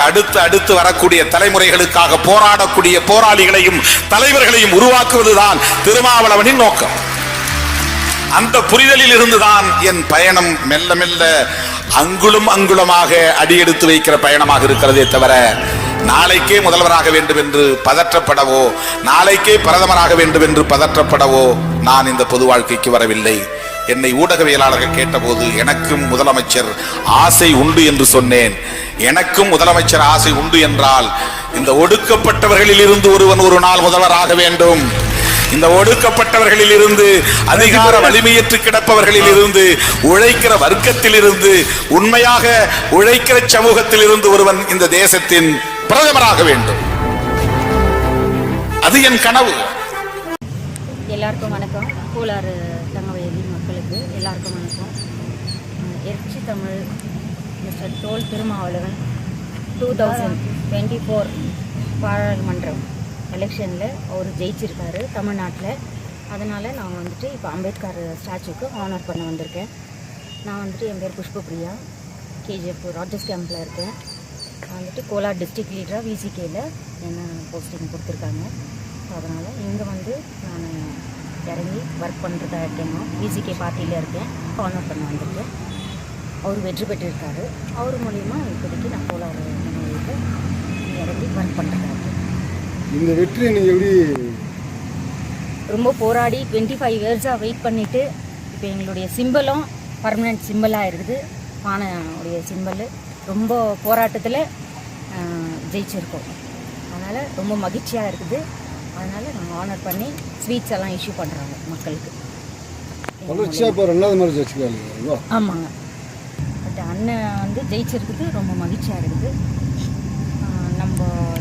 அதற்கு அடுத்து அடுத்து வரக்கூடிய தலைமுறைகளுக்காக போராடக்கூடிய போராளிகளையும் தலைவர்களையும் உருவாக்குவதுதான் திருமாவளவனின் நோக்கம். அந்த புரிதலில் இருந்துதான் என் பயணம் மெல்ல மெல்ல அங்குளும் அங்குலமாக அடியெடுத்து வைக்கிற பயணமாக இருக்கிறதே தவிர நாளைக்கே முதல்வராக வேண்டும் என்று பதற்றப்படவோ நாளைக்கே பிரதமராக வேண்டும் என்று பதற்றப்படவோ நான் இந்த பொது வாழ்க்கைக்கு வரவில்லை. என்னை ஊடகவியலாளர்கள் கேட்டபோது எனக்கும் முதலமைச்சர் ஆசை உண்டு என்று சொன்னேன். எனக்கும் முதலமைச்சர் ஆசை உண்டு என்றால் இந்த ஒடுக்கப்பட்டவர்களில் இருந்து ஒருவன் ஒரு நாள் முதல்வராக வேண்டும். இந்த ஒடுக்கப்பட்டவர்களில் இருந்து அதிகார வலிமையற்று கிடப்பவர்களில் இருந்து உழைக்கிற வர்க்கத்தில் இருந்து உண்மையாக உழைக்கிற சமூகத்தில் இருந்து ஒருவன் இந்த தேசத்தின் பிரதமராக வேண்டும். அது என் கனவு. எல்லாருக்கும் வணக்கம். கூலாறு தங்கவயலி மக்களுக்கு எல்லாருக்கும் வணக்கம் எர்ச்சி Tamil mister Thol Thirumavalavan two thousand twenty four பாராளுமன்றம் எலெக்ஷனில் அவர் ஜெயிச்சிருக்காரு தமிழ்நாட்டில். அதனால் நான் வந்துட்டு இப்போ அம்பேத்கர் ஸ்டாச்சுக்கு ஆனர் பண்ண வந்திருக்கேன். நான் வந்துட்டு என் பேர் புஷ்பபிரியா கேஜிஎஃப் ராஜஸ் கேம்பில் இருக்கேன். நான் வந்துட்டு கோலார் டிஸ்ட்ரிக்ட் லீடராக விசிகேயில் என்ன போஸ்டிங் கொடுத்துருக்காங்க. ஸோ அதனால் இங்கே வந்து நான் இறங்கி ஒர்க் பண்ணுறதா இருக்கேன். விசிகே பார்ட்டியில் இருக்கேன். ஆனர் பண்ண வந்திருக்கேன். அவர் வெற்றி பெற்றிருக்காரு. அவர் மூலிமா இப்போதைக்கு நான் கோலார் மாநிலத்தில் இறங்கி ஒர்க் பண்ணுறதா இருக்கேன் இந்த வெற்றியை நீங்கள் எப்படி ரொம்ப போராடி டுவெண்ட்டி ஃபைவ் இயர்ஸாக வெயிட் பண்ணிவிட்டு இப்போ எங்களுடைய சிம்பலும் பர்மனெண்ட் சிம்பிளாக இருக்குது. பானையுடைய சிம்பல் ரொம்ப போராட்டத்தில் ஜெயிச்சிருக்கோம். அதனால் ரொம்ப மகிழ்ச்சியாக இருக்குது. அதனால் நாங்கள் ஆனர் பண்ணி ஸ்வீட்ஸ் எல்லாம் இஷ்யூ பண்ணுறாங்க மக்களுக்கு. தொடர்ச்சியாக இப்போ ரெண்டாவது மாதிரி வச்சுக்கலாம் ஆமாங்க. அண்ணன் வந்து ஜெயிச்சிருக்குது ரொம்ப மகிழ்ச்சியாக இருக்குது. நம்ம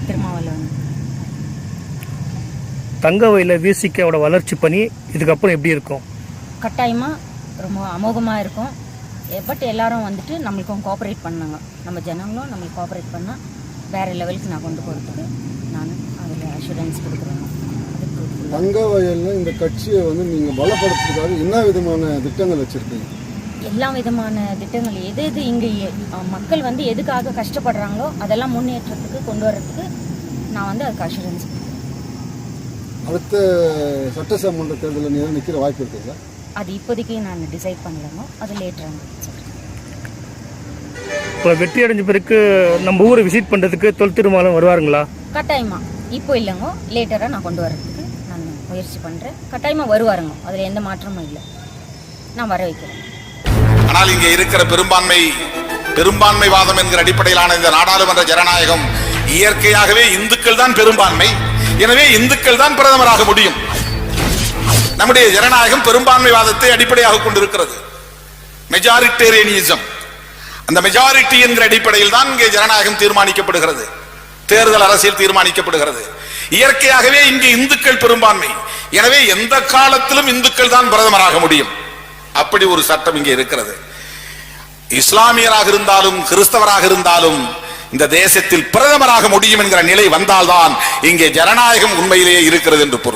திருமாவளவன். தங்கவயல விசிகேவோட வளர்ச்சி பணி இதுக்கப்புறம் எப்படி இருக்கும்? கட்டாயமாக ரொம்ப அமோகமாக இருக்கும். பட் எல்லாரும் வந்துட்டு நம்மளுக்கும் கோஆப்ரேட் பண்ணாங்க. நம்ம ஜனங்களும் நம்மளுக்கு கோஆப்ரேட் பண்ணால் வேறு லெவலுக்கு நான் கொண்டு போகிறதுக்கு நான் அதில் அஷூரன்ஸ் ஆ. தங்க வயலில் இந்த கட்சியை வந்து நீங்கள் பலப்படுத்துறதுக்காக என்ன விதமான திட்டங்கள் வச்சுருக்கீங்க? எல்லா விதமான திட்டங்கள் எது எது இங்கே மக்கள் வந்து எதுக்காக கஷ்டப்படுறாங்களோ அதெல்லாம் முன்னேற்றத்துக்கு கொண்டு வர்றதுக்கு நான் வந்து அதுக்கு அஷூரன்ஸ் அடுத்த சட்டசபை தேர்தலில் நீங்கள் நிற்கிற வாய்ப்பு இருக்குங்களா அது இப்போதைக்கு நான் டிசைட் பண்ணலங்க. அது லேட்டராக இப்போ வெற்றி அடைஞ்ச பிறகு நம்ம ஊரை விசிட் பண்ணுறதுக்கு தொல் திருமாவளவன் வருவாருங்களா? கட்டாயமா. இப்போ இல்லைங்க. லேட்டராக நான் கொண்டு வர்றதுக்கு நான் முயற்சி பண்ணுறேன் கட்டாயமாக வருவாருங்க. அதில் எந்த மாற்றமும் இல்லை. நான் வர வைக்கிறேன். ஆனால் இங்கே இருக்கிற பெரும்பான்மை பெரும்பான்மைவாதம் என்கிற அடிப்படையிலான இந்த நாடாளுமன்ற ஜனநாயகம் இயற்கையாகவே இந்துக்கள் தான் பெரும்பான்மை. எனவே இந்துக்கள் தான் பிரதமராக முடியும். நம்முடைய ஜனநாயகம் பெரும்பான்மைவாதத்தை அடிப்படையாக கொண்டிருக்கிறது. மெஜாரிட்டேரியனிசம் அந்த மெஜாரிட்டி என்கிற அடிப்படையில் தான் இங்கே ஜனநாயகம் தீர்மானிக்கப்படுகிறது. தேர்தல் அரசியல் தீர்மானிக்கப்படுகிறது. இயற்கையாகவே இங்கே இந்துக்கள் பெரும்பான்மை. எனவே எந்த காலத்திலும் இந்துக்கள் தான் பிரதமராக முடியும். அப்படி ஒரு சட்டம் இங்கே இருக்கிறது. இஸ்லாமியராக இருந்தாலும் கிறிஸ்தவராக இருந்தாலும் இந்த தேசத்தில் பிரதமராக முடியும் என்கிற நிலை வந்தால்தான் இங்கே ஜனநாயகம் உண்மையிலேயே இருக்கிறது என்று பொருள்.